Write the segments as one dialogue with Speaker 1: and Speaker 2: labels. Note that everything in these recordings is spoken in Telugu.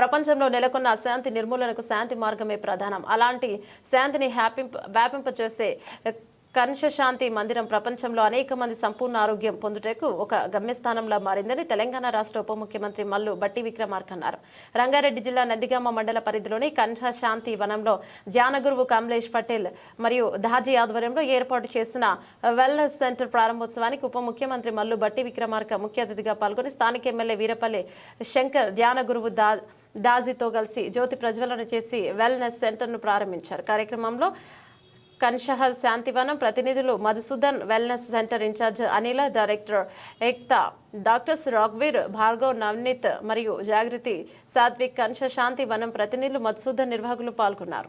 Speaker 1: ప్రపంచంలో నెలకొన్న అశాంతి నిర్మూలనకు శాంతి మార్గమే ప్రధానం. అలాంటి శాంతిని హ్యాపింప వ్యాపింపచేసే కంశశాంతి మందిరం ప్రపంచంలో అనేక మంది సంపూర్ణ ఆరోగ్యం పొందుటకు ఒక గమ్యస్థానంలా మారిందని తెలంగాణ రాష్ట్ర ఉప ముఖ్యమంత్రి మల్లు బట్టి విక్రమార్క అన్నారు. రంగారెడ్డి జిల్లా నందిగామ మండల పరిధిలోని కంశశాంతి వనంలో ధ్యానగురువు కమలేష్ పటేల్ మరియు దాజీ ఆధ్వర్యంలో ఏర్పాటు చేసిన వెల్నెస్ సెంటర్ ప్రారంభోత్సవానికి ఉప ముఖ్యమంత్రి మల్లు బట్టి విక్రమార్క ముఖ్య అతిథిగా పాల్గొని స్థానిక ఎమ్మెల్యే వీరపల్లి శంకర్ ధ్యాన గురువు దా దాజీతో కలిసి జ్యోతి ప్రజ్వలన చేసి వెల్నెస్ సెంటర్ను ప్రారంభించారు. కార్యక్రమంలో కన్షహల్ శాంతివనం ప్రతినిధులు Madhusudan wellness centre incharge Anila director Ekta doctors రాఘ్వీర్ Bhargav Navneet మరియు జాగృతి సాత్విక్ కన్ష శాంతి వనం ప్రతినిధులు మధుసూదన్ నిర్వాహకులు పాల్గొన్నారు.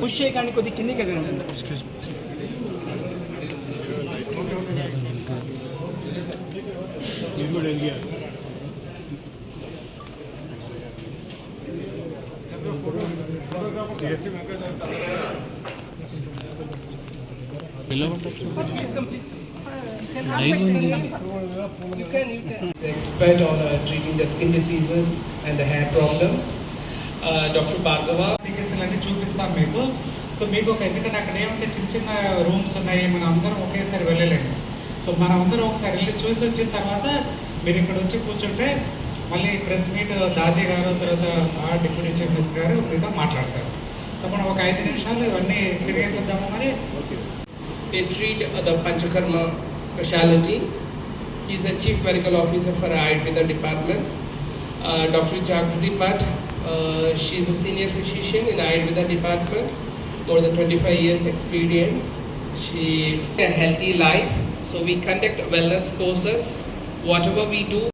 Speaker 2: పుష్ చేయకండి కొద్ది కిందికి వెళ్ళండి ఇది కూడా
Speaker 3: ఎదిగారు photographer expert on uh, treating the skin diseases and the hair problems. Uh, Dr. Bhargava
Speaker 4: చికిత్సలన్నీ చూపిస్తాం మీకు సో మీకు ఒక ఎందుకంటే అక్కడ ఏమంటే చిన్న చిన్న రూమ్స్ ఉన్నాయి మనం అందరం ఒకేసారి వెళ్ళలేము సో మనం అందరం ఒకసారి వెళ్ళి చూసి వచ్చిన తర్వాత మీరు ఇక్కడ వచ్చి కూర్చుంటే మళ్ళీ ప్రెస్ మీట్ దాజీ గారు తర్వాత ఆ డిప్యూటీ చీఫ్ మినిస్టర్ గారు మీతో మాట్లాడతారు సో మనం ఒక ఐదు నిమిషాలు ఇవన్నీ తిరిగేసేద్దాము మరి
Speaker 3: they treat the Panchakarma specialty. He is a chief medical officer for Ayurveda department. Uh, Dr. Jagruti Pat, uh, she is a senior physician in Ayurveda department, more than 25 years experience. She a healthy life. So we conduct wellness courses. Whatever we do,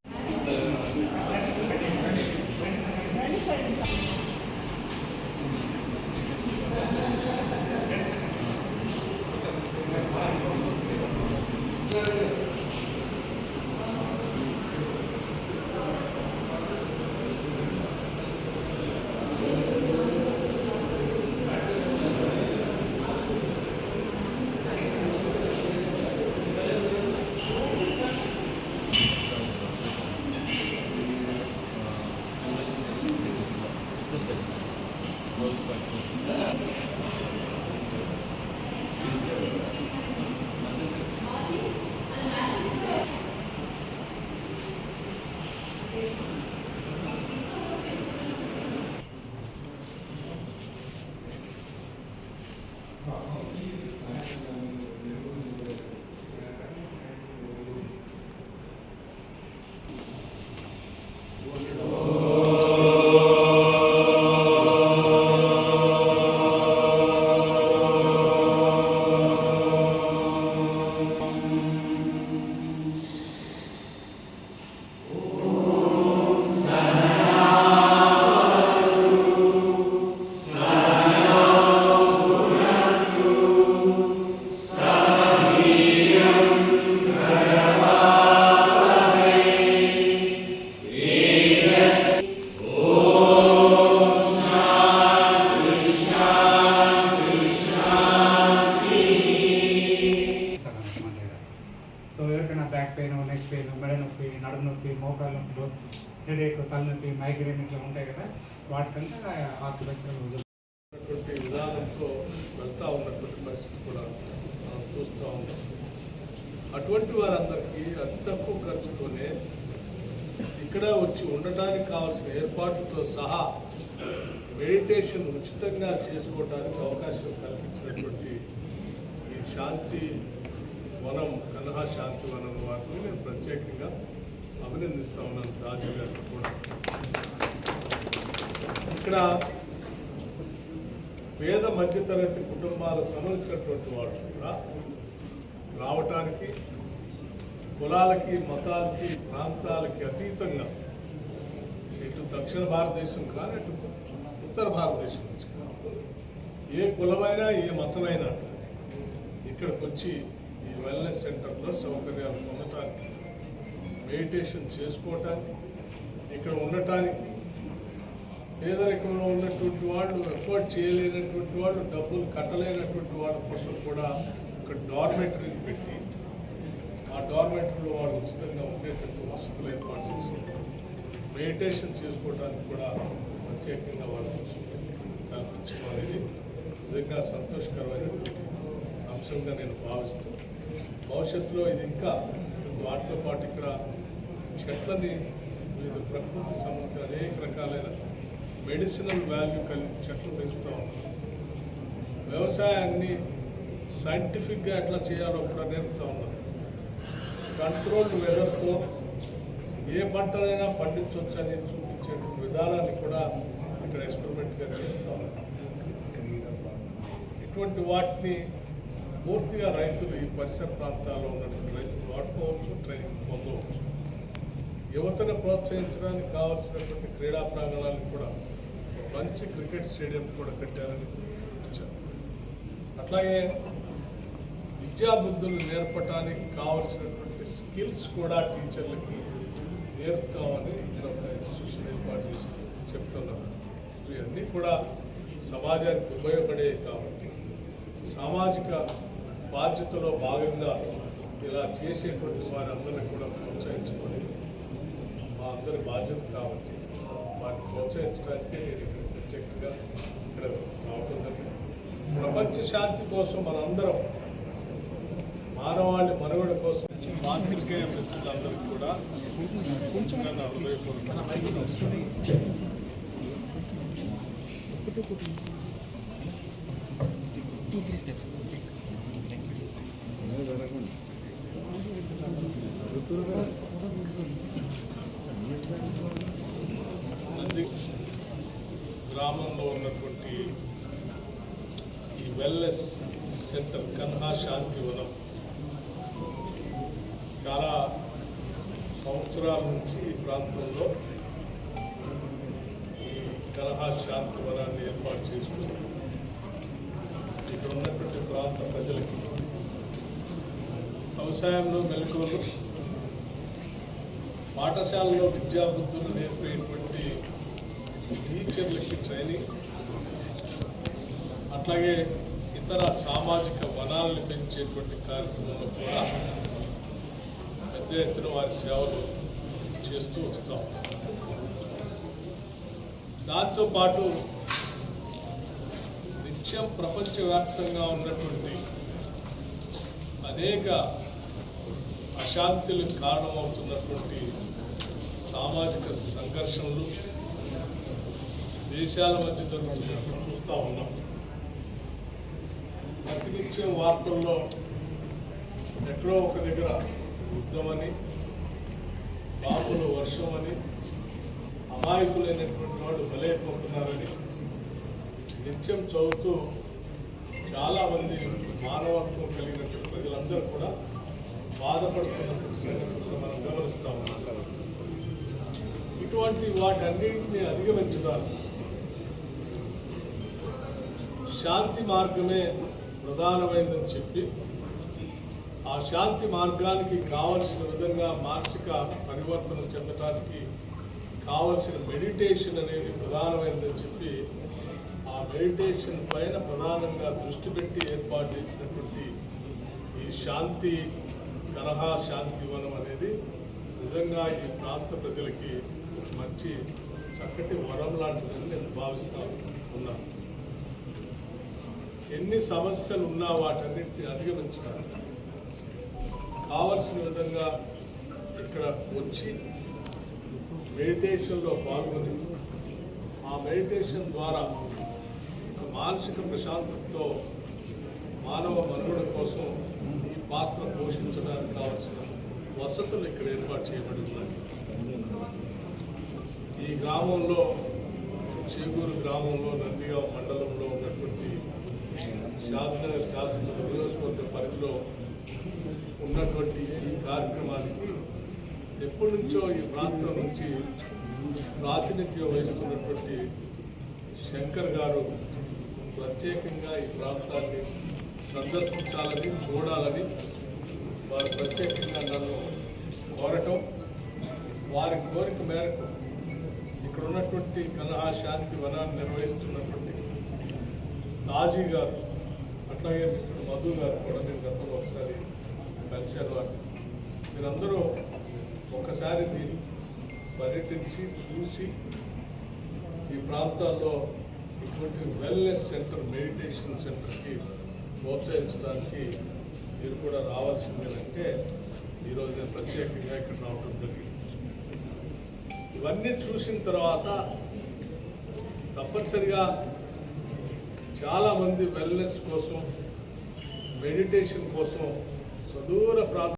Speaker 4: headache తలనొప్పి మైగ్రేన్ ఇట్లా ఉంటాయి కదా వాటికంతా ఆక్యుపెన్షనల్
Speaker 5: ఉన్నటువంటి విధానంతో వెళ్తూ ఉన్నటువంటి పరిస్థితి కూడా మనం చూస్తూ ఉన్నాం. అటువంటి వారందరికీ అతి తక్కువ ఖర్చుతోనే ఇక్కడ వచ్చి ఉండటానికి కావాల్సిన ఏర్పాట్లతో సహా మెడిటేషన్ ఉచితంగా చేసుకోవడానికి అవకాశం కల్పించినటువంటి ఈ శాంతి వనం కలహా శాంతి వనం వారిని నేను ప్రత్యేకంగా అభినందిస్తా ఉన్నాను రాజు గారికి కూడా. ఇక్కడ పేద మధ్యతరగతి కుటుంబాలకు సంబంధించినటువంటి వాళ్ళు కూడా రావటానికి కులాలకి మతాలకి ప్రాంతాలకి అతీతంగా ఇటు దక్షిణ భారతదేశం కానీ అటు ఉత్తర భారతదేశం నుంచి ఏ కులమైనా ఏ మతమైనా ఇక్కడికి వచ్చి ఈ వెల్నెస్ సెంటర్లో సౌకర్యాలు పొందటానికి మెడిటేషన్ చేసుకోవటానికి ఇక్కడ ఉండటానికి పేదరికంలో ఉన్నటువంటి వాళ్ళు ఎఫోర్డ్ చేయలేనటువంటి వాళ్ళు డబ్బులు కట్టలేనటువంటి వాళ్ళ కోసం కూడా ఒక డార్మెటరీని పెట్టి ఆ డార్మెటరీలో వాళ్ళు ఉచితంగా ఉండేటట్టు వసతులు ఏర్పాటు చేసి మెడిటేషన్ చేసుకోవడానికి కూడా ప్రత్యేకంగా వాళ్ళ కోసం కల్పించడం అనేది నిజంగా సంతోషకరమైనటువంటి అంశంగా నేను భావిస్తున్నాను. భవిష్యత్తులో ఇది ఇంకా వాటితో పాటు ఇక్కడ చెట్లని వివిధ ప్రకృతి సంబంధించిన అనేక రకాలైన మెడిసినల్ వాల్యూ కలిగి చెట్లు పెంచుతూ ఉన్నాం. వ్యవసాయాన్ని సైంటిఫిక్గా ఎట్లా చేయాలో కూడా నేర్పుతూ ఉన్నాం. కంట్రోల్డ్ వెదర్తో ఏ పంటనైనా పండించవచ్చని చూపించే విధానాన్ని కూడా ఇక్కడ ఎక్స్పెరిమెంట్గా చేస్తూ ఉన్నాం. ఇటువంటి వాటిని పూర్తిగా రైతులు ఈ పరిసర ప్రాంతాల్లో ఉన్నటువంటి రైతులు వాడుకోవచ్చు ట్రైనింగ్ పొందవచ్చు. యువతను ప్రోత్సహించడానికి కావాల్సినటువంటి క్రీడా ప్రాంగణాలను కూడా మంచి క్రికెట్ స్టేడియం కూడా కట్టారని చూపించారు అట్లాగే విద్యాబుద్ధులు నేర్పడానికి కావలసినటువంటి స్కిల్స్ కూడా టీచర్లకి నేర్పుతామని ఇక్కడ ఒక ఇన్స్టిట్యూషన్ ఏర్పాటు చేసి చెప్తున్నారు ఇవన్నీ కూడా సమాజానికి ఉపయోగపడే కాబట్టి సామాజిక బాధ్యతలో భాగంగా ఇలా చేసేటువంటి వారందరినీ కూడా ప్రోత్సహించుకొని అందరి బాధ్యత కాబట్టి వాటిని ప్రోత్సహించడానికి నేను ప్రత్యేకంగా ఇక్కడ రావడం జరిగింది. ప్రపంచ శాంతి కోసం మనందరం మానవాళి మనుగడ కోసం పాత్రికేయ మిత్రులందరికీ కూడా కొంచెం నా హృదయపూర్వక నంది గ్రామంలో ఉన్నటువంటి ఈ వెల్నెస్ సెంటర్ కన్హా శాంతి వనం చాలా సంవత్సరాల నుంచి ఈ ప్రాంతంలో ఈ కలహా శాంతి వనాన్ని ఏర్పాటు చేసుకుని ఇక్కడ ఉన్నటువంటి ప్రాంత ప్రజలకి వ్యవసాయంలో మెలకువలు పాఠశాలలో విద్యాబుద్ధులు నేర్పేటువంటి టీచర్లకి ట్రైనింగ్ అట్లాగే ఇతర సామాజిక వనాలను పెంచేటువంటి కార్యక్రమంలో కూడా పెద్ద ఎత్తున వారి సేవలు చేస్తూ వస్తాం. దాంతోపాటు నిత్యం ప్రపంచవ్యాప్తంగా ఉన్నటువంటి అనేక అశాంతులకు కారణమవుతున్నటువంటి సామాజిక సంఘర్షణలు దేశాల మధ్య జరుగుతున్నట్టు చూస్తూ ఉన్నాం. నిత్యం వార్తల్లో ఎక్కడో ఒక దగ్గర యుద్ధమని బాంబులు వర్షం అని అమాయకులైనటువంటి వాళ్ళు బలైపోతున్నారని నిత్యం చదువుతూ చాలామంది మానవత్వం కలిగినటువంటి ప్రజలందరూ కూడా బాధపడుతున్నటువంటి సంగతులు మనం గమనిస్తూ ఉన్నాం. ఇటువంటి వాటన్నింటినీ అధిగమించడానికి శాంతి మార్గమే ప్రధానమైందని చెప్పి ఆ శాంతి మార్గానికి కావలసిన విధంగా మానసిక పరివర్తన చెందడానికి కావలసిన మెడిటేషన్ అనేది ప్రధానమైనదని చెప్పి ఆ మెడిటేషన్ పైన ప్రధానంగా దృష్టి పెట్టి ఏర్పాటు చేసినటువంటి ఈ శాంతి కరహా శాంతి వనం అనేది నిజంగా ఈ ప్రాంత ప్రజలకి మంచి చక్కటి వరం లాంటిదని నేను భావిస్తా ఉన్నాను. ఎన్ని సమస్యలు ఉన్నా వాటన్నిటిని అధిగమించడానికి కావలసిన విధంగా ఇక్కడ వచ్చి మెడిటేషన్లో పాల్గొని ఆ మెడిటేషన్ ద్వారా ఒక మానసిక ప్రశాంతతతో మానవ మనుగడ కోసం ఈ పాత్ర పోషించడానికి కావలసిన వసతులు ఇక్కడ ఏర్పాటు చేయబడి ఉన్నాయి ఈ గ్రామంలో చేగూరు గ్రామంలో నందిగా మండలంలో లో ఉన్నటువంటి ఈ కార్యక్రమానికి ఎప్పటి నుంచో ఈ ప్రాంతం నుంచి ప్రాతినిధ్యం వహిస్తున్నటువంటి శంకర్ గారు ప్రత్యేకంగా ఈ ప్రాంతాన్ని సందర్శించాలని చూడాలని వారు ప్రత్యేకంగా నన్ను కోరటం వారి కోరిక మేరకు ఇక్కడ ఉన్నటువంటి కలహా శాంతి వనాన్ని నిర్వహిస్తున్నటువంటి నాజీ గారు అట్లాగే మిత్రుడు మధు గారు కూడా నేను గతంలో ఒకసారి కలిశాను వారు మీరందరూ ఒకసారి దీన్ని పర్యటించి చూసి ఈ ప్రాంతాల్లో ఇటువంటి వెల్నెస్ సెంటర్ మెడిటేషన్ సెంటర్కి ప్రోత్సహించడానికి మీరు కూడా రావాల్సిందేనంటే ఈరోజు నేను ప్రత్యేకంగా ఇక్కడ రావడం జరిగింది. ఇవన్నీ చూసిన తర్వాత తప్పనిసరిగా చాలామంది వెల్నెస్ కోసం మెడిటేషన్ కోసం సుదూర ప్రాంత